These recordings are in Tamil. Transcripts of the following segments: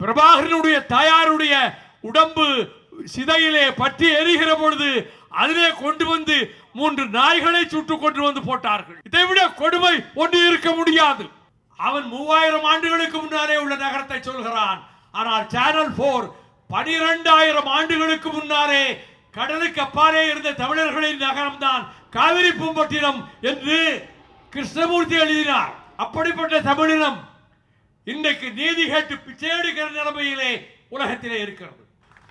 பிரபாகரனுடைய தாயாருடைய உடம்பு சிதையிலே பற்றி எரிகிற பொழுது அதிலே கொண்டு வந்து மூன்று நாய்களை சுட்டு கொண்டு வந்து போட்டார்கள். இதைவிட கொடுமை ஒன்று இருக்க முடியாது. அவன் மூவாயிரம் ஆண்டுகளுக்கு முன்னாலே உள்ள நகரத்தை சொல்கிறான். ஆனால் சேனல் போர் பனிரெண்டாயிரம் ஆண்டுகளுக்கு முன்னாலே கடலுக்கு அப்பாலே இருந்த தமிழர்களின் நகரம்தான் காவிரி பூம்பட்டினம் என்று கிருஷ்ணமூர்த்தி எழுதினார். அப்படிப்பட்ட தமிழினம் இன்றைக்கு நீதி கேட்டு பிச்சை எடுக்கிற நிலைமையிலே உலகத்திலே இருக்கிறது.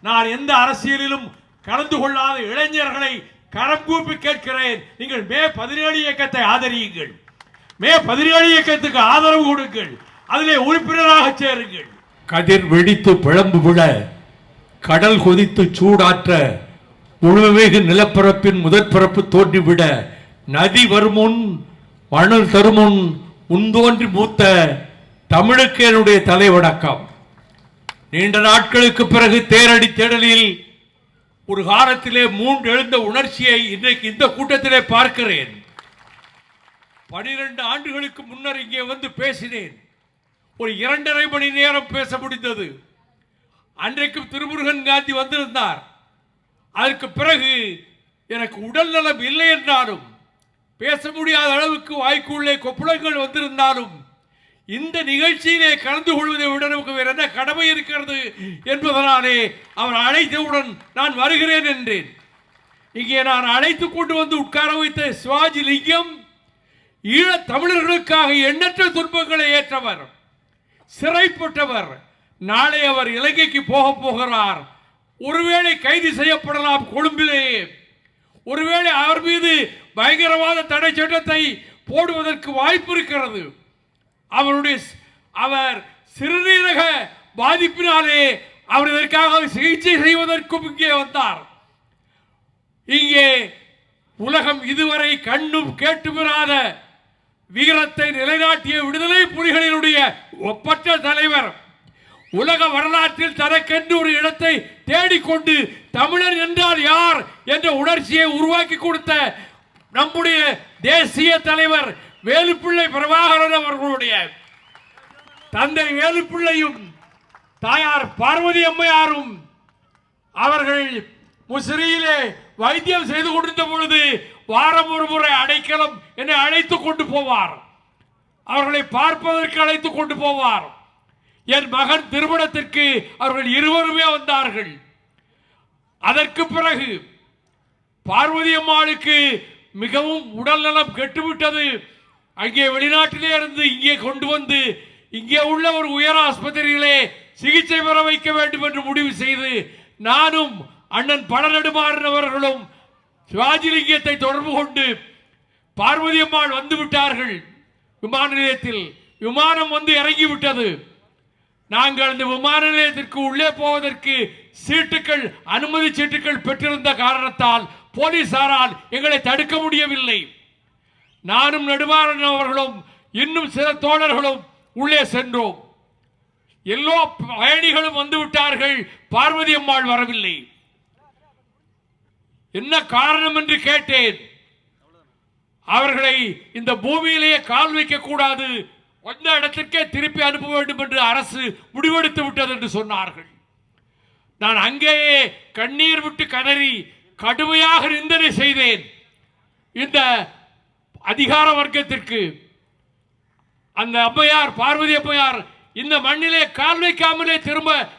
நான் எந்த அரசியலிலும் கலந்து கொள்ளாத இளைஞர்களை கரம் கூப்பி கேட்கிறேன். நீங்கள் மே பதினேழு இயக்கத்தை ஆதரியுங்கள். மே பதினேழு இயக்கத்துக்கு ஆதரவு கொடுங்கள். அதிலே உறுப்பினராக சேருங்கள். கதிர் வெடித்து பிளம்பு விழ கடல் கொதித்து சூடாற்ற முழுவேகு நிலப்பரப்பின் முதற்பரப்பு தோன்றிவிட நதி வருமுன் மணல் தருமுன் உந்தோன்றி மூத்த தமிழுக்கு என்னுடைய தலைவணக்கம். நீண்ட நாட்களுக்கு பிறகு தேரடி தேடலில் ஒரு காலத்திலே மூன்று எழுந்த உணர்ச்சியை இன்றைக்கு இந்த கூட்டத்திலே பார்க்கிறேன். பனிரெண்டு ஆண்டுகளுக்கு முன்னர் இங்கே வந்து பேசினேன். ஒரு இரண்டரை மணி நேரம் பேச முடிந்தது. அன்றைக்கும் திருமுருகன் காந்தி வந்திருந்தார். அதற்கு பிறகு எனக்கு உடல் நலம் இல்லை என்றாலும் பேச முடியாத அளவுக்கு வாய்க்குள்ளே கொப்புளங்கள் வந்திருந்தாலும் இந்த நிகழ்ச்சியிலே கலந்து கொள்வதை விட நமக்கு வேறு என்ன கடமை இருக்கிறது என்பதனாலே அவர் அழைத்தவுடன் நான் வருகிறேன் என்றேன். இங்கே நான் அழைத்து கொண்டு வந்து உட்கார வைத்த சிவாஜி லிங்கம் ஈழத் தமிழர்களுக்காக எண்ணற்ற துன்பங்களை ஏற்றவர் சிறைப்பட்டவர். நாளை அவர் இலங்கைக்கு போக போகிறார். ஒருவேளை கைது செய்யப்படலாம் கொழும்பிலே. ஒருவேளை அவர் மீது பயங்கரவாத தடை சட்டத்தை போடுவதற்கு வாய்ப்பு இருக்கிறது. அவருடைய அவர் சிறுநீரக பாதிப்பினாலே அவர் இதற்காக சிகிச்சை செய்வதற்கும் இங்கே வந்தார். இங்கே உலகம் இதுவரை கண்ணும் கேட்டுமிராத வீரத்தை நிலைநாட்டிய விடுதலை புலிகளினுடைய ஒப்பற்ற தலைவர் உலக வரலாற்றில் தனக்கென்று ஒரு இடத்தை தேடிக்கொண்டு தமிழர் என்றால் யார் என்ற உணர்ச்சியை உருவாக்கி கொடுத்த நம்முடைய தேசிய தலைவர் வேலுப்பிள்ளை பிரபாகரன் அவர்களுடைய தந்தை வேலுப்பிள்ளையும் தாயார் பார்வதி அம்மையாரும் அவர்கள் முசிறியிலே வைத்தியம் செய்து கொண்டிருந்த பொழுது வாரம் ஒரு முறை அடைக்கலம் என்னை அழைத்து கொண்டு போவார். அவர்களை பார்ப்பதற்கு அழைத்து கொண்டு போவார். என் மகன் திருமணத்திற்கு அவர்கள் இருவருமே வந்தார்கள். அதற்கு பிறகு பார்வதி அம்மாளுக்கு மிகவும் உடல்நலம் கெட்டுவிட்டது. அங்கே வெளிநாட்டிலே இருந்து இங்கே கொண்டு வந்து இங்கே உள்ள ஒரு உயர் ஆஸ்பத்திரியிலே சிகிச்சை பெற வைக்க வேண்டும் என்று முடிவு செய்து நானும் அண்ணன் பழநெடுமாறன் அவர்களும் சிவாஜிலிங்கத்தை தொடர்பு கொண்டு பார்வதி அம்மாள் வந்து விட்டார்கள். விமான நிலையத்தில் விமானம் வந்து இறங்கிவிட்டது. நாங்கள் அந்த விமான நிலையத்திற்கு உள்ளே போவதற்கு சீட்டுகள் அனுமதி சீட்டுகள் பெற்றிருந்த காரணத்தால் போலீசாரால் எங்களை தடுக்க முடியவில்லை. நானும் நெடுமாறன் அவர்களும் இன்னும் சில தோழர்களும் உள்ளே சென்றோம். எல்லோ பயணிகளும் வந்துவிட்டார்கள் பார்வதி அம்மாள் வரவில்லை. என்ன காரணம் என்று கேட்டேன்? அவர்களை இந்த பூமியிலேயே கால் வைக்க கூடாது வந்த இடத்திற்கே திருப்பி அனுப்ப வேண்டும் என்று அரசு முடிவெடுத்து விட்டது என்று சொன்னார்கள். நான் அங்கேயே கண்ணீர் விட்டு கதறி கடுமையாக நிந்தனை செய்தேன். இந்த அதிகார வர்க்கத்திற்கு அந்த அம்மையார் பார்வதி அம்மையார் இந்த மண்ணிலே கால் வைக்காமலே திரும்ப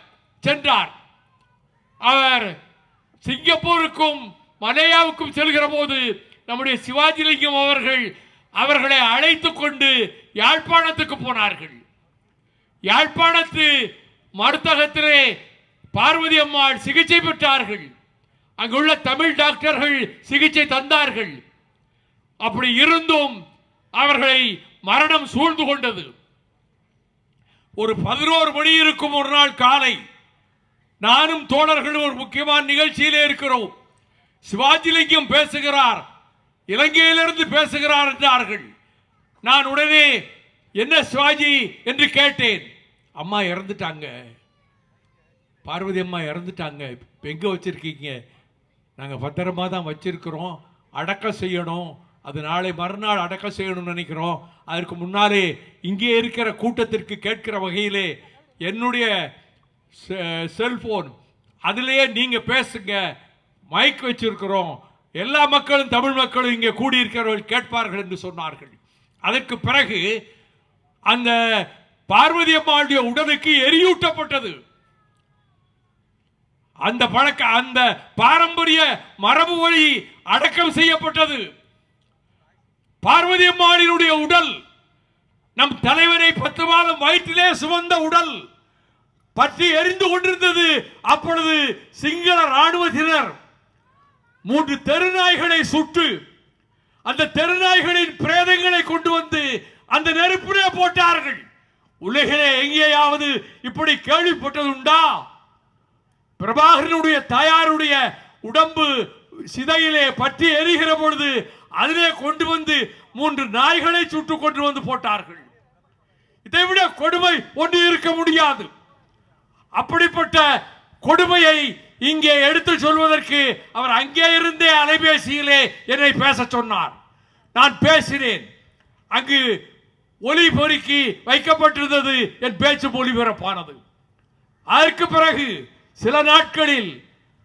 சென்றார். அவர் சிங்கப்பூருக்கும் மலேயாவுக்கும் செல்கிற போது நம்முடைய சிவாஜிலிங்கம் அவர்கள் அவர்களை அழைத்து கொண்டு யாழ்ப்பாணத்துக்கு போனார்கள். யாழ்ப்பாணத்து மருத்தகத்திலே பார்வதி அம்மாள் சிகிச்சை பெற்றார்கள். அங்குள்ள தமிழ் டாக்டர்கள் சிகிச்சை தந்தார்கள். அப்படி இருந்தும் அவர்களை மரணம் சூழ்ந்து கொண்டது. ஒரு பதினோரு மணி இருக்கும் ஒரு நாள் காலை நானும் தோழர்களும் ஒரு முக்கியமான நிகழ்ச்சியிலே இருக்கிறோம். சிவாஜிலிங்கம் பேசுகிறார் இலங்கையிலிருந்து பேசுகிறார் என்றார்கள். நான் உடனே என்ன சிவாஜி? என்று கேட்டேன். அம்மா இறந்துட்டாங்க. பார்வதி அம்மா இறந்துட்டாங்க. இப்போ எங்கே வச்சுருக்கீங்க? நாங்கள் பத்திரமா தான் வச்சுருக்கிறோம். அடக்கம் செய்யணும். அது நாளை மறுநாள் அடக்கம் செய்யணும்னு நினைக்கிறோம். அதற்கு முன்னாலே இங்கே இருக்கிற கூட்டத்திற்கு கேட்கிற வகையிலே என்னுடைய செ- அதிலேயே நீங்கள் பேசுங்க. மைக் வச்சிருக்கிறோம். எல்லா மக்களும் தமிழ் மக்களும் இங்கே கூடியிருக்கிறவர்கள் கேட்பார்கள் என்று சொன்னார்கள். அதற்கு பிறகு அந்த பார்வதி அம்மாளுடைய உடலுக்கு எரியூட்டப்பட்டது. அந்த பழக்க அந்த பாரம்பரிய மரபு வழி அடக்கம் செய்யப்பட்டது. பார்வதி அம்மாளினுடைய உடல் நம் தலைவரை பத்து மாதம் வயிற்றிலே சுமந்த உடல் பற்றி எரிந்து கொண்டிருந்தது. அப்பொழுது சிங்கள ராணுவத்தினர் மூன்று தெருநாய்களை சுட்டு அந்த தெருநாய்களின் பிரேதங்களை கொண்டு வந்து அந்த நெருப்பிலே போட்டார்கள். உலகிலே எங்கேயாவது இப்படி கேள்விப்பட்டது உண்டா? பிரபாகரனுடைய தாயாருடைய உடம்பு சிதையிலே பற்றி எரிகிற பொழுது அதிலே கொண்டு வந்து மூன்று நாய்களை சுட்டு கொண்டு வந்து போட்டார்கள். இதைவிட கொடுமை ஒன்று இருக்க முடியாது. அப்படிப்பட்ட கொடுமையை இங்கே எடுத்து சொல்வதற்கு அவர் அங்கே இருந்தே அலைபேசியிலே என்னை பேச சொன்னார். நான் பேசினேன். அங்கு ஒலி பொறுக்கி வைக்கப்பட்டிருந்தது என் பேச்சு ஒளிபரப்பானது அதற்கு பிறகு சில நாட்களில்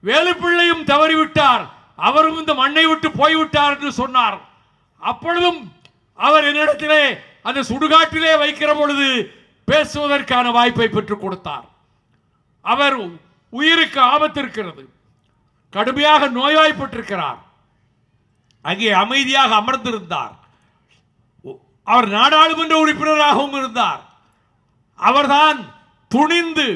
வேலுப்பிள்ளையும் தவறிவிட்டார். அவரும் இந்த மண்ணை விட்டு போய்விட்டார் என்று சொன்னார். அப்பொழுதும் அவர் என்னிடத்திலே அந்த சுடுகாட்டிலே வைக்கிற பொழுது பேசுவதற்கான வாய்ப்பை பெற்றுக் கொடுத்தார். அவர் உயிருக்கு ஆபத்து இருக்கிறது கடுமையாக நோய்வாய்ப்பட்டிருக்கிறார். அங்கே அமைதியாக அமர்ந்திருந்தார். அவர் நாடாளுமன்ற உறுப்பினராகவும் இருந்தார். அவர்தான் துணிந்து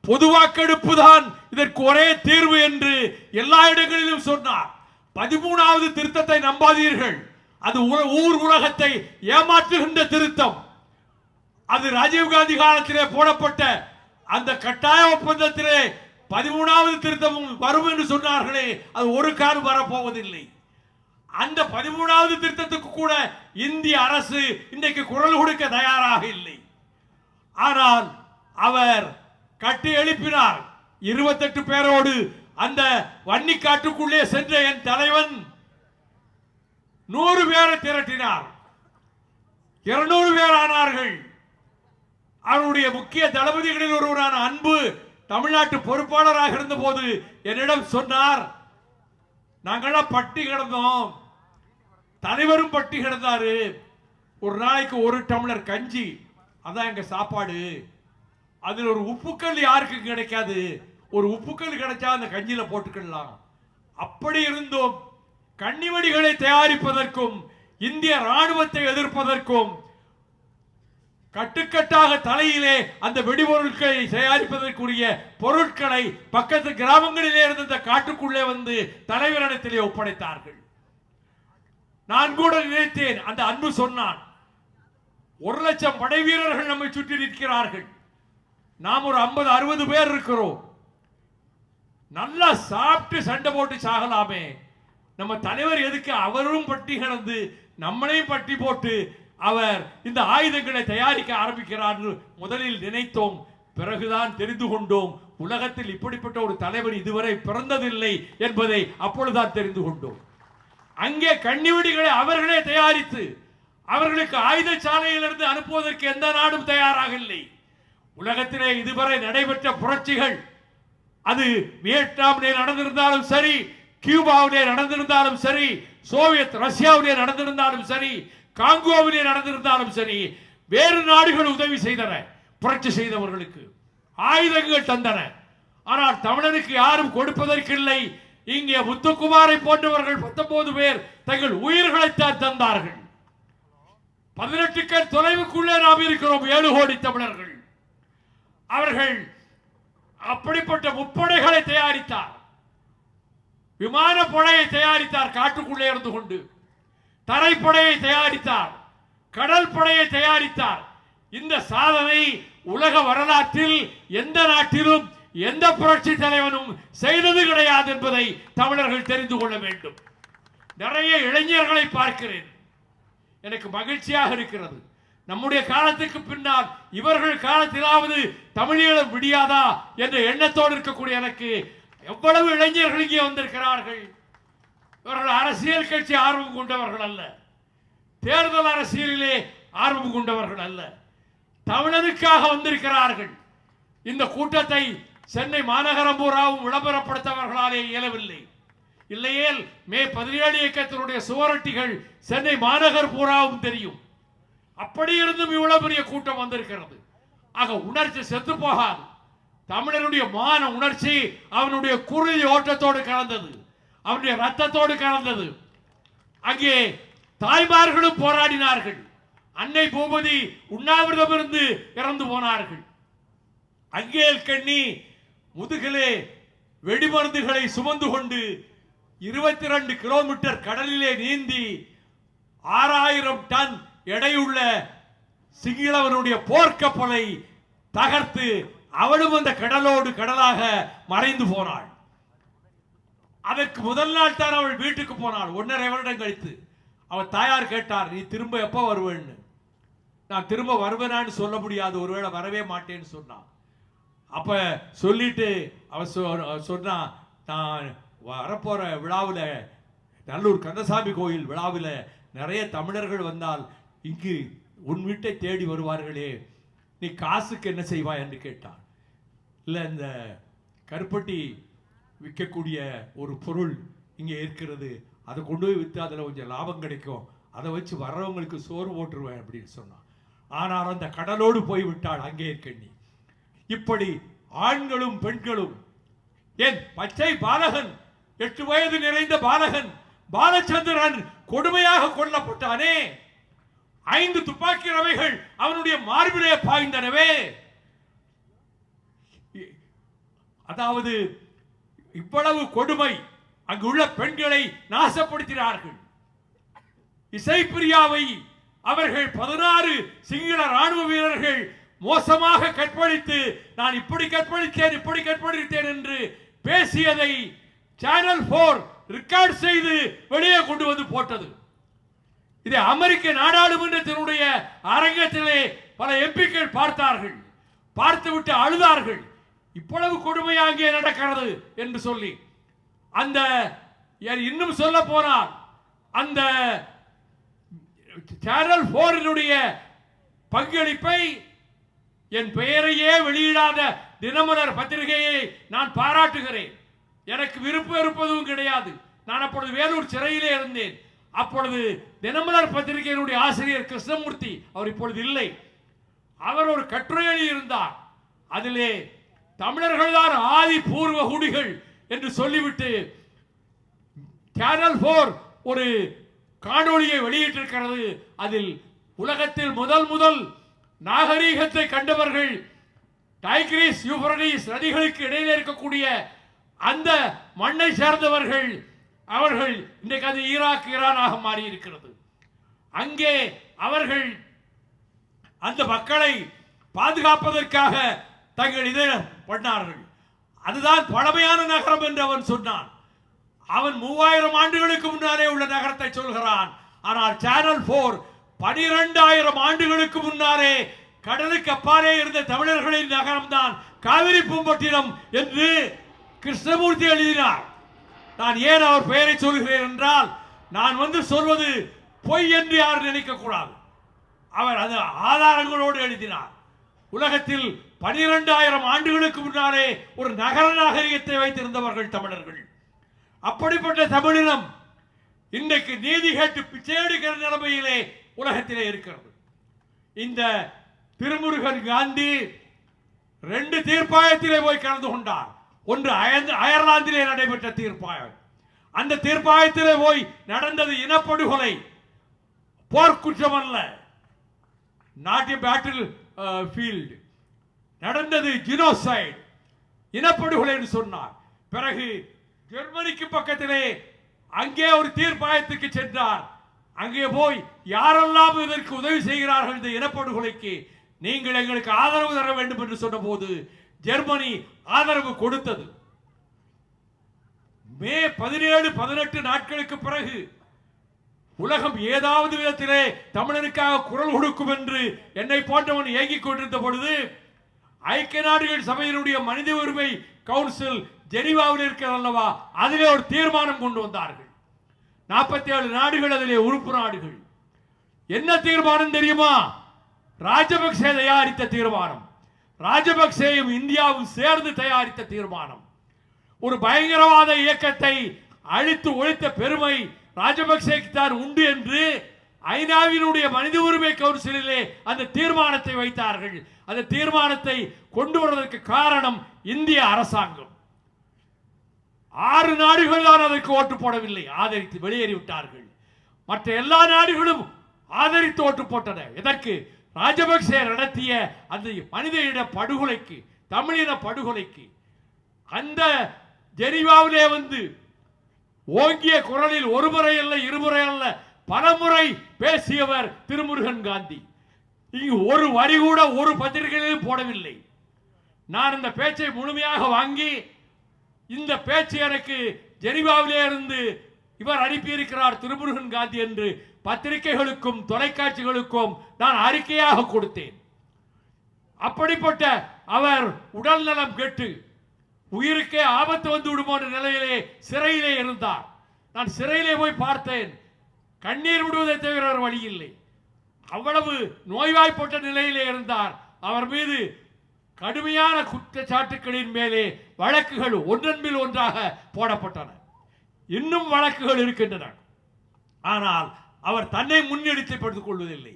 பொது வாக்கெடுப்பு தான் இதற்கு ஒரே தீர்வு என்று எல்லா இடங்களிலும் சொன்னார். பதிமூணாவது திருத்தத்தை நம்பாதீர்கள். அது ஊர் உலகத்தை ஏமாற்றுகின்ற திருத்தம். அது ராஜீவ்காந்தி காலத்திலே போடப்பட்ட அந்த கட்டாய ஒப்பந்தத்திலே பதிமூணாவது திருத்தமும் வரும் என்று சொன்னார்களே அது ஒரு காலம் வரப்போவதில்லை. அந்த பதிமூணாவது திருத்தத்துக்கு கூட இந்திய அரசு இன்றைக்கு குரல் கொடுக்க தயாராக இல்லை. ஆனால் அவர் கட்டி எழுப்பினார். இருபத்தெட்டு பேரோடு அந்த வன்னி காட்டுக்குள்ளே சென்ற என் தலைவன் நூறு பேரை திரட்டினார். இருநூறு பேர் ஆனார்கள். அவருடைய முக்கிய தளபதிகளில் ஒருவரான அன்பு தமிழ்நாட்டு பொறுப்பாளராக இருந்தபோது என்னிடம் சொன்னார் நாங்களாம் பட்டி கிடந்தோம். தலைவரும் பட்டி கிடந்தாரு. ஒரு நாளைக்கு ஒரு டம்ளர் கஞ்சி. அதான் எங்க சாப்பாடு. அதில் ஒரு உப்புக்கல் யாருக்கும் கிடைக்காது. ஒரு உப்புக்கல் கிடைச்சா அந்த கஞ்சியில போட்டுக்கலாம் அப்படி இருந்தும். கன்னிவடிகளை தயாரிப்பதற்கும் இந்திய ராணுவத்தை எதிர்ப்பதற்கும் கட்டுக்கட்டாக தலையிலே அந்த வெடிபொருட்களை தயாரிப்பதற்குரிய பொருட்களை பக்கத்து கிராமங்களிலே இருந்த காட்டுக்குள்ளே வந்து தலைவரிடத்திலே ஒப்படைத்தார்கள். நான் கூட நினைத்தேன் அந்த அன்பு சொன்னான் ஒரு லட்சம் படை வீரர்கள் நம்மை சுற்றி நிற்கிறார்கள் நாம் ஒரு ஐம்பது அறுபது பேர் இருக்கிறோம். நல்லா சாப்பிட்டு சண்டை போட்டு சாகலாமே. நம்ம தலைவர் எதுக்கு அவரும் பட்டி கிடந்து நம்மளையும் பட்டி போட்டு அவர் இந்த ஆயுதங்களை தயாரிக்க ஆரம்பிக்கிறார் முதலில் நினைத்தோம். பிறகுதான் தெரிந்து கொண்டோம். உலகத்தில் இப்படிப்பட்ட ஒரு தலைவர் இதுவரை பிறந்ததில்லை என்பதை அப்பொழுதுதான் தெரிந்து கொண்டோம். அங்கே கண்ணிவெடிகளை அவர்களே தயாரித்து அவர்களுக்கு ஆயுத சாலையிலிருந்து அனுப்புவதற்கு எந்த நாடும் தயாராக இல்லை உலகத்திலே இதுவரை நடைபெற்ற புரட்சிகள் அது வியட்நாமிலே நடந்திருந்தாலும் சரி கியூபாவிலே நடந்திருந்தாலும் சரி சோவியத் ரஷ்யாவிலே நடந்திருந்தாலும் சரி காங்கோவிலே நடந்திருந்தாலும் சரி வேறு நாடுகள் உதவி செய்தன புரட்சி செய்தவர்களுக்கு ஆயுதங்கள் தந்தன. ஆனால் தமிழனுக்கு யாரும் கொடுப்பதற்கில்லை. இங்கே முத்துக்குமாரை போன்றவர்கள் பத்தொன்பது பேர் தங்கள் உயிர்களைத்தான் தந்தார்கள். பதினெட்டு கண் தொலைவுக்குள்ளே நாம் இருக்கிறோம் ஏழு கோடி தமிழர்கள். அவர்கள் அப்படிப்பட்ட முப்படைகளை தயாரித்தார். விமானப்படையை தயாரித்தார் காட்டுக்குள்ளே இருந்து கொண்டு. தரைப்படையை தயாரித்தார் கடல் படையை தயாரித்தார். இந்த சாதனை உலக வரலாற்றில் எந்த நாட்டிலும் எந்த புரட்சி தலைவனும் செய்தது கிடையாது என்பதை தமிழர்கள் தெரிந்து கொள்ள வேண்டும். நிறைய இளைஞர்களை பார்க்கிறேன். எனக்கு மகிழ்ச்சியாக இருக்கிறது. நம்முடைய காலத்துக்கு பின்னால் இவர்கள் காலத்திலாவது தமிழீழம் விடியாதா என்ற எண்ணத்தோடு இருக்கக்கூடிய எனக்கு எவ்வளவு இளைஞர்கள் இங்கே வந்திருக்கிறார்கள். இவர்கள் அரசியல் கட்சி ஆர்வம் கொண்டவர்கள் அல்ல. தேர்தல் அரசியலிலே ஆர்வம் கொண்டவர்கள் அல்ல. தமிழனுக்காக வந்திருக்கிறார்கள். இந்த கூட்டத்தை சென்னை மாநகரம் பூராவும் விளம்பரப்படுத்தவர்களாலே இயலவில்லை. இல்லையேல் மே பதினேழு இயக்கத்தினுடைய சுவரொட்டிகள் சென்னை மாநகர் பூராவும் தெரியும். அப்படி இருந்தும் இவ்வளவு பெரிய கூட்டம் வந்திருக்கிறது. ஆக உணர்ச்சி செத்து போகாது. தமிழனுடைய மான உணர்ச்சி அவனுடைய குருதி ஓட்டத்தோடு கலந்தது. அவனுடைய ரத்தத்தோடு கலந்தது. அங்கே தாய்மார்களும் போராடினார்கள். அன்னை பூபதி உண்ணாவிரதம் இருந்து இறந்து போனார்கள். அங்கேல் கண்ணி முதுகிலே வெடிமருந்துகளை சுமந்து கொண்டு இருபத்தி ரெண்டு கிலோமீட்டர் கடலிலே நீந்தி ஆறாயிரம் டன் எடையுள்ள சிங்களவனுடைய போர்க்கப்பலை தகர்த்து அவளும் அந்த கடலோடு கடலாக மறைந்து போனாள். அதற்கு முதல் நாள் தான் அவள் வீட்டுக்கு போனாள். ஒன்றரை வருடம் கழித்து. அவள் தாயார் கேட்டார் நீ திரும்ப எப்போ வருவேன்னு? நான் திரும்ப வருவேனான்னு சொல்ல முடியாது. ஒருவேளை வரவே மாட்டேன்னு சொன்னான் அப்ப சொல்லிட்டு அவன் சொ- அவ சொன்னா நான் வரப்போகிற விழாவில் நல்லூர் கந்தசாமி கோயில் விழாவில் நிறைய தமிழர்கள் வந்தால் இங்கு உன் வீட்டை தேடி வருவார்களே நீ காசுக்கு என்ன செய்வாய் என்று கேட்டான். இல்லை இந்த கருப்பட்டி விற்கக்கூடிய ஒரு பொருள் இங்கே இருக்கிறது அதை கொண்டு போய் விற்று அதில் கொஞ்சம் லாபம் கிடைக்கும் அதை வச்சு வர்றவங்களுக்கு சோறு போட்டுருவேன் அப்படின்னு சொன்னான். ஆனால் அந்த கடலோடு போய் விட்டாள் அங்கே இருக்கண்ணி இப்படி ஆண்களும் பெண்களும் ஏன் பச்சை பாலகன் எட்டு வயது நிறைந்த பாலகன் பாலச்சந்திரன் கொடுமையாக கொல்லப்பட்டானே? ஐந்து துப்பாக்கி ரவைகள் அவனுடைய மார்பிலே பாய்ந்தனவே. அதாவது இவ்வளவு கொடுமை அங்குள்ள பெண்களை நாசப்படுத்தினார்கள். இசைப்பிரியாவை அவர்கள் பதினாறு சிங்கள ராணுவ வீரர்கள் மோசமாக கற்பழித்து நான் இப்படி கற்பழித்தேன் இப்படி கற்பழித்தேன் என்று பேசியதை சேனல் போர் ரெக்கார்ட் செய்து வெளியே கொண்டு வந்து போட்டது. இது அமெரிக்க நாடாளுமன்றத்தினுடைய அரங்கத்திலே பல எம்பிக்கள் பார்த்தார்கள். பார்த்துவிட்டு அழுதார்கள். இவ்வளவு கொடுமையா அங்கே நடக்கிறது என்று சொல்லி. அந்த இன்னும் சொல்ல போனால் அந்த சேனல் போரினுடைய பங்களிப்பை என் பெயரையே வெளியிடாத தினமலர் பத்திரிகையை நான் பாராட்டுகிறேன். எனக்கு விருப்பம் இருப்பதும் கிடையாது. நான் அப்பொழுது வேலூர் சிறையிலே இருந்தேன். அப்பொழுது தினமலர் பத்திரிகையினுடைய ஆசிரியர் கிருஷ்ணமூர்த்தி அவர் இப்பொழுது இல்லை. அவர் ஒரு கட்டுரை எழுதியிருந்தார் அதிலே தமிழர்கள் தான் ஆதி பூர்வ குடிகள் என்று சொல்லிவிட்டு சேனல் போர் ஒரு காணொளியை வெளியிட்டிருக்கிறது. அதில் உலகத்தில் முதல் முதல் நாகரீகத்தை கண்டவர்கள் டைக்ரீஸ் யூப்ரடிஸ் நதிகளுக்கு இடையிலே இருக்கக்கூடிய அந்த மண்ணை சேர்ந்தவர்கள் அவர்கள் இன்றைக்கு அது ஈராக் ஈரானாக மாறி இருக்கிறது அங்கே அவர்கள் அந்த மக்களை பாதுகாப்பதற்காக தங்கள் இதை பண்ணார்கள். அதுதான் பழமையான நகரம் என்று அவன் சொன்னான். அவன் மூவாயிரம் ஆண்டுகளுக்கு முன்னாலே உள்ள நகரத்தை சொல்கிறான். ஆனால் சேனல் போர் பனிரெண்டாயிரம் ஆண்டுகளுக்கு முன்னாலே கடலுக்கு அப்பாலே இருந்த தமிழர்களின் நகரம்தான் காவிரி பூம்பட்டினம் என்று கிருஷ்ணமூர்த்தி எழுதினார். நான் ஏன் அவர் பெயரை சொல்கிறேன் என்றால் நான் வந்து சொல்வது பொய் என்று யார் நினைக்கக்கூடாது. அவர் அது ஆதாரங்களோடு எழுதினார். உலகத்தில் பனிரெண்டாயிரம் ஆண்டுகளுக்கு முன்னாலே ஒரு நகர நாகரிகத்தை வைத்திருந்தவர்கள் தமிழர்கள். அப்படிப்பட்ட தமிழினம் இன்றைக்கு நீதி கேட்டு பிச்சை எடுக்கிற நிலைமையிலே உலகத்திலே இருக்கிறது. இந்த திருமுருகன் காந்தி ரெண்டு தீர்ப்பாயத்திலே போய் கலந்து கொண்டார். ஒன்று அயர்ந்து- அயர்லாந்திலே நடைபெற்ற தீர்ப்பாயம். அந்த தீர்ப்பாயத்திலே போய் நடந்தது இனப்படுகொலை. போர்க்குற்றம் அல்ல. நாட் பேட்டில் ஃபீல்டு நடந்தது ஜினோசைடு இனப்படுகொலை என்று சொன்னார். பிறகு ஜெர்மனிக்கு பக்கத்திலே அங்கே ஒரு தீர்ப்பாயத்துக்கு சென்றார். அங்கே போய் யாரெல்லாம் இதற்கு உதவி செய்கிறார்கள் இந்த இனப்படுகொலைக்கு நீங்கள் எங்களுக்கு ஆதரவு தர வேண்டும் என்று சொன்னபோது ஜெர்மனி ஆதரவு கொடுத்தது. மே பதினேழு பதினெட்டு நாட்களுக்கு பிறகு உலகம் ஏதாவது விதத்திலே தமிழனுக்காக குரல் கொடுக்கும் என்று என்னை போன்றவன் ஏங்கிக் கொண்டிருந்த பொழுது ஐக்கிய நாடுகள் சபையினுடைய மனித உரிமை கவுன்சில் ஜெனீவாவில் இருக்கிறது அல்லவா அதிலே ஒரு தீர்மானம் கொண்டு வந்தார்கள். நாற்பத்தி ஏழு நாடுகள் அதிலே உறுப்பு நாடுகள். என்ன தீர்மானம் தெரியுமா? ராஜபக்சே தயாரித்த தீர்மானம். ராஜபக்சேயும் இந்தியாவும் சேர்ந்து தயாரித்த தீர்மானம். ஒரு பயங்கரவாத இயக்கத்தை அழித்து ஒழித்த பெருமை ராஜபக்சேக்கு தான் உண்டு என்று ஐநாவினுடைய மனித உரிமை கவுன்சிலிலே அந்த தீர்மானத்தை வைத்தார்கள். அந்த தீர்மானத்தை கொண்டு வருவதற்கு காரணம் இந்திய அரசாங்கம். ஆறு நாடுகள் தான் அதற்கு ஓட்டு போடவில்லை ஆதரித்து வெளியேறிவிட்டார்கள். மற்ற எல்லா நாடுகளும் ஆதரித்து ஓட்டு போட்டன. எதற்கு? ராஜபக்சே நடத்திய அந்த மனித இன படுகொலைக்கு தமிழின படுகொலைக்கு அந்த ஜெனீவாவிலே வந்து ஓங்கிய குரலில் ஒரு முறை அல்ல இருமுறை அல்ல பலமுறை பேசியவர் திருமுருகன் காந்தி. இங்கு ஒரு வரி கூட ஒரு பத்திரிகையிலும் போடவில்லை. நான் இந்த பேச்சை முழுமையாக வாங்கி இந்த பேச்சு எனக்கு ஜெனீவாவிலே இருந்து இவர் அனுப்பியிருக்கிறார் திருமுருகன் காந்தி என்று பத்திரிகைகளுக்கும் தொலைக்காட்சிகளுக்கும் நான் அறிக்கையாக கொடுத்தேன். அப்படிப்பட்ட அவர் உடல் நலம் கெட்டு உயிருக்கே ஆபத்து வந்து விடுமோ என்ற நிலையிலே சிறையிலே இருந்தார். நான் சிறையிலே போய் பார்த்தேன். கண்ணீர் விடுவதை தவிர வேறு வழி இல்லை. அவ்வளவு நோய்வாய்ப்பட்ட நிலையிலே இருந்தார். அவர் மீது கடுமையான குற்றச்சாட்டுகளின் மேலே வழக்குகள் ஒன்றன்பில் ஒன்றாக போடப்பட்டன. இன்னும் வழக்குகள் இருக்கின்றன. ஆனால் அவர் தன்னை முன்னெடுத்துப்படுத்திக் கொள்வதில்லை.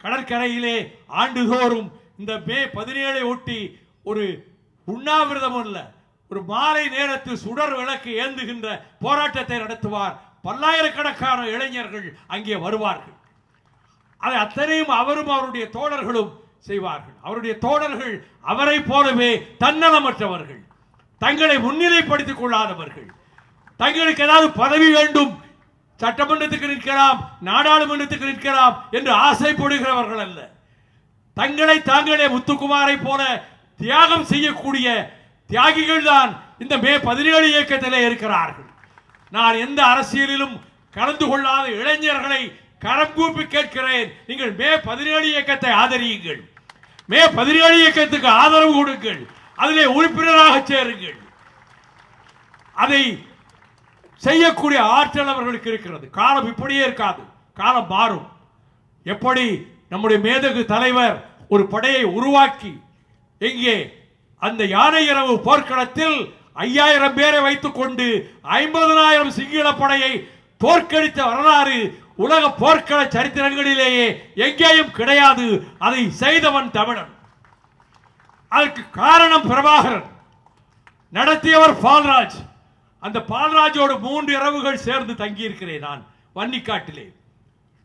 கடற்கரையிலே ஆண்டுதோறும் இந்த மே பதினேழை ஒட்டி ஒரு உண்ணாவிரதம் அல்ல ஒரு மாலை நேரத்தில் சுடர் விளக்கு ஏந்துகின்ற போராட்டத்தை நடத்துவார். பல்லாயிரக்கணக்கான இளைஞர்கள் அங்கே வருவார்கள். அதை அத்தனையும் அவரும் அவருடைய தோழர்களும் செய்வார்கள். அவருடைய தோழர்கள் அவரை போலவே தன்னலமற்றவர்கள். தங்களை முன்னிலைப்படுத்திக் கொள்ளாதவர்கள். தங்களுக்கு ஏதாவது பதவி வேண்டும். சட்டமன்றத்துக்கு நிற்கலாம் நாடாளுமன்றத்துக்கு நிற்கலாம் என்று ஆசைப்படுகிறவர்கள் அல்ல. தங்களை தாங்களே முத்துக்குமாரை போல தியாகம் செய்யக்கூடிய தியாகிகள் தான் இந்த மே பதினேழு இயக்கத்திலே இருக்கிறார்கள். நான் எந்த அரசியலிலும் கலந்து கொள்ளாத இளைஞர்களை கரம் கூப்பி கேட்கிறேன். நீங்கள் மே பதினேழு இயக்கத்தை ஆதரியுங்கள். மே பதினேழு இயக்கத்துக்கு ஆதரவு கொடுங்கள். அதிலே உறுப்பினராக சேருங்கள். அதை செய்யக்கூடிய ஆற்றல் அவர்களுக்கு இருக்கிறது. காலம் இப்படியே இருக்காது. காலம் மாறும். எப்படி நம்முடைய மேதகு தலைவர் ஒரு படையை உருவாக்கி எங்கே அந்த யானை இரவு போர்க்களத்தில் ஐயாயிரம் பேரை வைத்துக் கொண்டு ஐம்பதனாயிரம் சிங்கள படையை தோற்கடித்த வரலாறு உலக போர்க்கள சரித்திரங்களிலேயே எங்கேயும் கிடையாது. அதை செய்தவன் தமிழன். அதற்கு காரணம் பிரபாகரன். நடத்தியவர் பால்ராஜ். அந்த பால்ராஜோடு மூன்று இரவுகள் சேர்ந்து தங்கியிருக்கிறேன் நான் வன்னிக்காட்டிலே.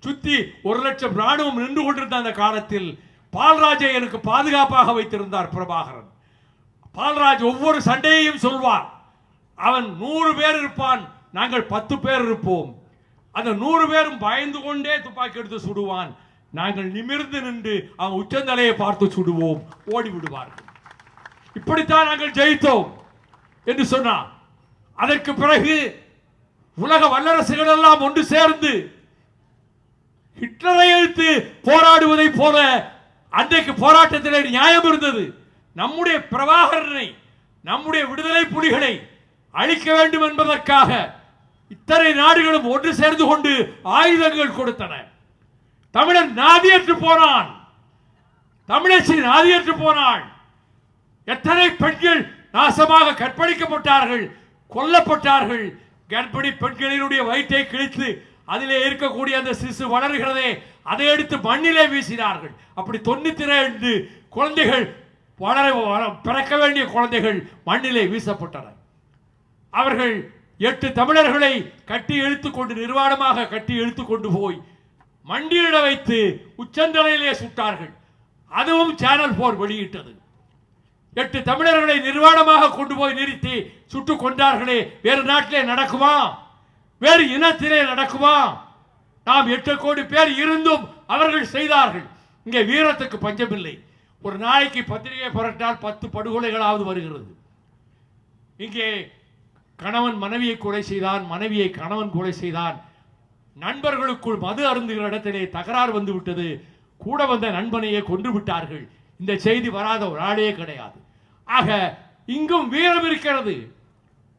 சுத்தி ஒரு லட்சம் ராணுவம் நின்று கொண்டிருந்த அந்த காலத்தில் பால்ராஜை எனக்கு பாதுகாப்பாக வைத்திருந்தார் பிரபாகரன். பால்ராஜ் ஒவ்வொரு சண்டையையும் சொல்வார். அவன் நூறு பேர் இருப்பான் நாங்கள் பத்து பேர் இருப்போம். அந்த நூறு பேரும் பயந்து கொண்டே துப்பாக்கி எடுத்து சுடுவான். நாங்கள் நிமிர்ந்து நின்று அவன் உச்சந்தலையை பார்த்து சுடுவோம் ஓடி விடுவார்கள் இப்படித்தான் நாங்கள் ஜெயித்தோம் என்று சொன்னான் அதற்கு பிறகு உலக வல்லரசுகள் எல்லாம் ஒன்று சேர்ந்து ஹிட்லரை எதிர்த்து போராடுவதைப் போல அன்றைக்கு போராட்டத்தில் நியாயம் இருந்தது. நம்முடைய பிரபாகரனை நம்முடைய விடுதலை புலிகளை அழிக்க வேண்டும் என்பதற்காக இத்தனை நாடுகளும் ஒன்று சேர்ந்து கொண்டு ஆயுதங்கள் கொடுத்தன. தமிழன் நாதியற்று போனான். தமிழச்சி நாதியற்று போனாள். எத்தனை பெண்கள் நாசமாக கற்பழிக்கப்பட்டார்கள். கொல்லப்பட்டார்கள். கர்ப்பிணி பெண்களினுடைய வயிற்றை கிழித்து அதிலே இருக்கக்கூடிய அந்த சிசு வளர்கிறதே அதை எடுத்து மண்ணிலே வீசினார்கள். அப்படி தொண்ணூத்தி ரெண்டு குழந்தைகள் வளர பிறக்க வேண்டிய குழந்தைகள் மண்ணிலே வீசப்பட்டன. அவர்கள் எட்டு தமிழர்களை கட்டி இழுத்து கொண்டு நிர்வாணமாக கட்டி இழுத்து கொண்டு போய் மண்டியிட வைத்து உச்சந்தலையிலே சுட்டார்கள். அதுவும் சேனல் போர் வெளியிட்டது. எட்டு தமிழர்களை நிர்வாணமாக கொண்டு போய் நிறுத்தி சுட்டு கொண்டார்களே. வேறு நாட்டிலே நடக்குமா? வேறு இனத்திலே நடக்குமா? நாம் எட்டு கோடி பேர் இருந்தும் அவர்கள் செய்தார்கள். இங்கே வீரத்துக்கு பஞ்சமில்லை. ஒரு நாளைக்கு பத்திரிகை புரட்டால் பத்து படுகொலைகளாவது வருகிறது. இங்கே கணவன் மனைவியை கொலை செய்தான் மனைவியை கணவன் கொலை செய்தான். நண்பர்களுக்குள் மது அருந்துகிற இடத்திலே தகராறு வந்துவிட்டது. கூட வந்த நண்பனையே கொன்று விட்டார்கள். இந்த செய்தி வராத ஒரு ஆளே கிடையாது. ஆக இங்கும் வீரம் இருக்கிறது.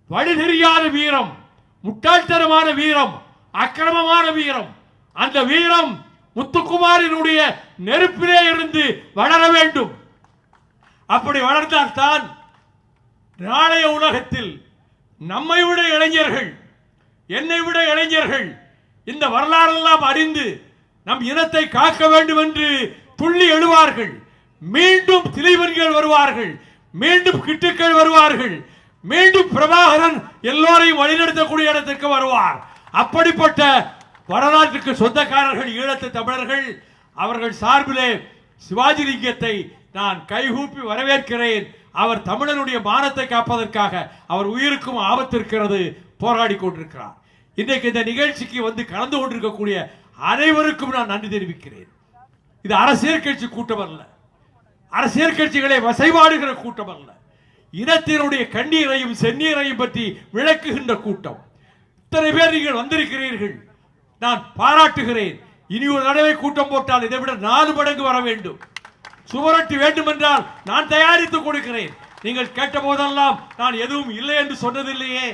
வழி தெரியாத வீரம் முட்டாள்தனமான வீரம் அக்கிரமமான வீரம். அந்த வீரம் முத்துக்குமாரினுடைய நெருப்பிலே இருந்து வளர வேண்டும். அப்படி வளர்ந்தால்தான் நாளைய உலகத்தில் நம்மை விட இளைஞர்கள் என்னை விட இளைஞர்கள் இந்த வரலாறெல்லாம் அறிந்து நம் இனத்தை காக்க வேண்டும் என்று துள்ளி எழுவார்கள். மீண்டும் திலீபன்கள் வருவார்கள். மீண்டும் கிட்டுக்கள் வருவார்கள். மீண்டும் பிரபாகரன் எல்லோரையும் வழிநடத்தக்கூடிய இடத்திற்கு வருவார். அப்படிப்பட்ட வரலாற்றுக்கு சொந்தக்காரர்கள் ஈழத்து தமிழர்கள் அவர்கள் சார்பிலே சிவாஜி லிங்கத்தை நான் கைகூப்பி வரவேற்கிறேன். அவர் தமிழனுடைய மானத்தை காப்பதற்காக அவர் உயிருக்கும் ஆபத்து இருக்கிறது போராடி கொண்டிருக்கிறார். இன்றைக்கு இந்த நிகழ்ச்சிக்கு வந்து கலந்து கொண்டிருக்கக்கூடிய அனைவருக்கும் நான் நன்றி தெரிவிக்கிறேன். இது அரசியல் கட்சி கூட்டம் அல்ல. அரசியல் கட்சிகளை வசைபாடுகிற கூட்டம் அல்ல. இனத்தினுடைய கண்ணீரையும் செந்நீரையும் பற்றி விளக்குகின்ற கூட்டம். இத்தனை பேர் நீங்கள் வந்திருக்கிறீர்கள். நான் பாராட்டுகிறேன். இனி ஒரு தடவை கூட்டம் போட்டால் இதை விட நாலு மடங்கு வர வேண்டும். சுவரொட்டி வேண்டுமென்றால் நான் தயாரித்து கொடுக்கிறேன். நீங்கள் கேட்ட போதெல்லாம் நான் எதுவும் இல்லை என்று சொன்னதில்லையே.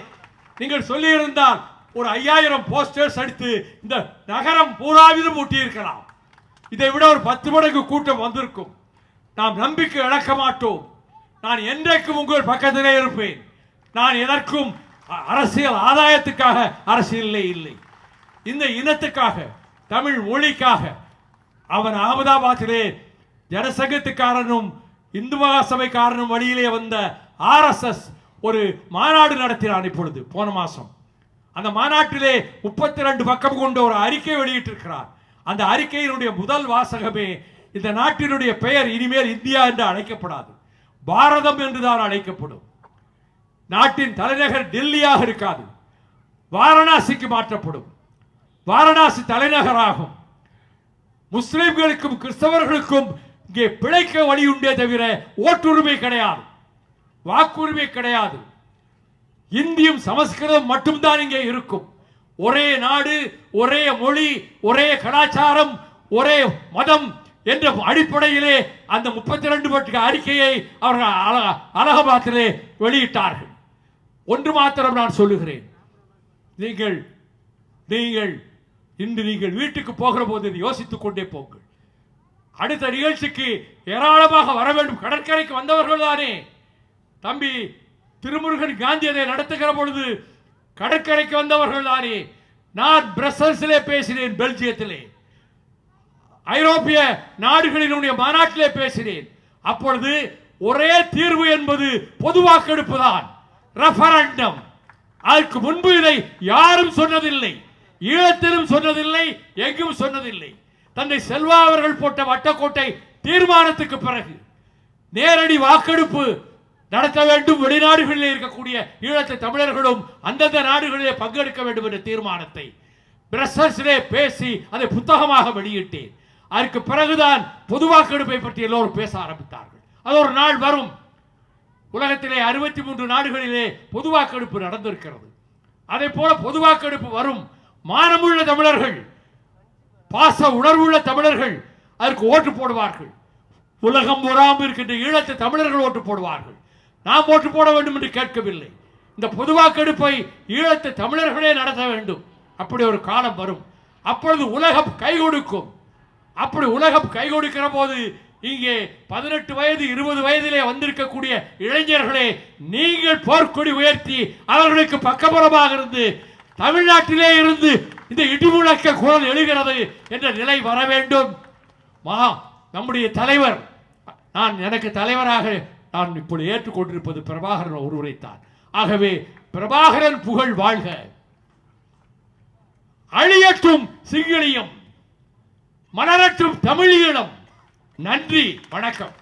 நீங்கள் சொல்லியிருந்தால் ஒரு ஐயாயிரம் போஸ்டர்ஸ் அடித்து இந்த நகரம் பூராவிலும் ஒட்டியிருக்கலாம் இதை விட ஒரு பத்து மடங்கு கூட்டம் வந்திருக்கும். நாம் நம்பிக்கை இழக்க மாட்டோம். நான் என்றைக்கும் உங்கள் பக்கத்திலே இருப்பேன். நான் எதற்கும் அரசியல் ஆதாயத்துக்காக அரசியலிலே இல்லை. இந்த இனத்துக்காக தமிழ் மொழிக்காக அவன் அகமதாபாத்திலே ஜனசங்கத்துக்காரனும் இந்து மகாசபைக்காரனும் வழியிலே வந்த ஆர்எஸ்எஸ் ஒரு மாநாடு நடத்தினான் இப்பொழுது போன மாதம் அந்த மாநாட்டிலே முப்பத்தி ரெண்டு பக்கம் கொண்ட ஒரு அறிக்கை வெளியிட்டிருக்கிறார். அந்த அறிக்கையினுடைய முதல் வாசகமே இந்த நாட்டினுடைய பெயர் இனிமேல் இந்தியா என்று அழைக்கப்படாது. பாரதம் என்றுதான் அழைக்கப்படும். நாட்டின் தலைநகர் டெல்லியாக இருக்காது. வாரணாசிக்கு மாற்றப்படும். வாரணாசி தலைநகராகும். முஸ்லிம்களுக்கும் கிறிஸ்தவர்களுக்கும் இங்கே பிழைக்க வழி உண்டே தவிர ஓட்டுரிமை கிடையாது. வாக்குரிமை கிடையாது. இந்தியும் சமஸ்கிருதம் மட்டும்தான் இங்கே இருக்கும். ஒரே நாடு ஒரே மொழி ஒரே கலாச்சாரம் ஒரே மதம் என்ற அடிப்படையிலே அந்த முப்பத்தி ரெண்டு பட்டு அறிக்கையை அவர்கள் அல- அலகாபாத்திலே வெளியிட்டார்கள். ஒன்று மாத்திரம் நான் சொல்லுகிறேன். நீங்கள் நீங்கள் இன்று நீங்கள் வீட்டுக்கு போகிற போது யோசித்துக் கொண்டே போங்கள். அடுத்த நிகழ்ச்சிக்கு ஏராளமாக வர வேண்டும். கடற்கரைக்கு வந்தவர்கள் தானே. தம்பி திருமுருகன் காந்தி அதை நடத்துகிற பொழுது கடற்கரைக்கு வந்தவர்கள் தானே. நான் பிரசல்ஸிலே பேசினேன் பெல்ஜியத்திலே. ஐரோப்பிய நாடுகளினுடைய மாநாட்டிலே பேசினேன். அப்பொழுது ஒரே தீர்வு என்பது பொது வாக்கெடுப்பு தான் ரெஃபரண்டம். அதற்கு முன்பு இதை யாரும் சொன்னதில்லை. ஈழத்திலும் சொன்னதில்லை எங்கும் சொன்னதில்லை. தந்தை செல்வா அவர்கள் போட்ட வட்டக்கோட்டை தீர்மானத்துக்கு பிறகு நேரடி வாக்கெடுப்பு நடத்த வேண்டும். வெளிநாடுகளில் இருக்கக்கூடிய ஈழத்து தமிழர்களும் அந்தந்த நாடுகளிலே பங்கெடுக்க வேண்டும் என்ற தீர்மானத்தை பிரசல்ஸிலே பேசி அதை புத்தகமாக வெளியிட்டேன். அதற்கு பிறகுதான் பொது வாக்கெடுப்பை பற்றி எல்லோரும் பேச ஆரம்பித்தார்கள். அது ஒரு நாள் வரும். உலகத்திலே அறுபத்தி மூன்று நாடுகளிலே பொது வாக்கெடுப்பு நடந்திருக்கிறது. அதே போல பொது வாக்கெடுப்பு வரும். மானமுள்ள தமிழர்கள் பாச உணர்வுள்ள தமிழர்கள் அதற்கு ஓட்டு போடுவார்கள். உலகம் புறாமல் இருக்கின்ற ஈழத்து தமிழர்கள் ஓட்டு போடுவார்கள். நாம் ஓட்டு போட வேண்டும் என்று கேட்கவில்லை. இந்த பொது வாக்கெடுப்பை ஈழத்து தமிழர்களே நடத்த வேண்டும். அப்படி ஒரு காலம் வரும். அப்பொழுது உலகம் கை கொடுக்கும். அப்படி உலகம் கை கொடுக்கிற போது இங்கே பதினெட்டு வயது இருபது வயதிலே வந்திருக்கக்கூடிய இளைஞர்களே நீங்கள் போர்க்கொடி உயர்த்தி அவர்களுக்கு பக்கபுறமாக இருந்து தமிழ்நாட்டிலே இருந்து இந்த இடிமுழக்க குரல் எழுகிறது என்ற நிலை வர வேண்டும். மா நம்முடைய தலைவர் நான் எனக்கு தலைவராக நான் இப்படி ஏற்றுக்கொண்டிருப்பது பிரபாகரன் ஒருவரைத்தான். ஆகவே பிரபாகரன் புகழ் வாழ்க. அழியட்டும் சிங்களியம் மலரட்டும் தமிழீழம். நன்றி வணக்கம்.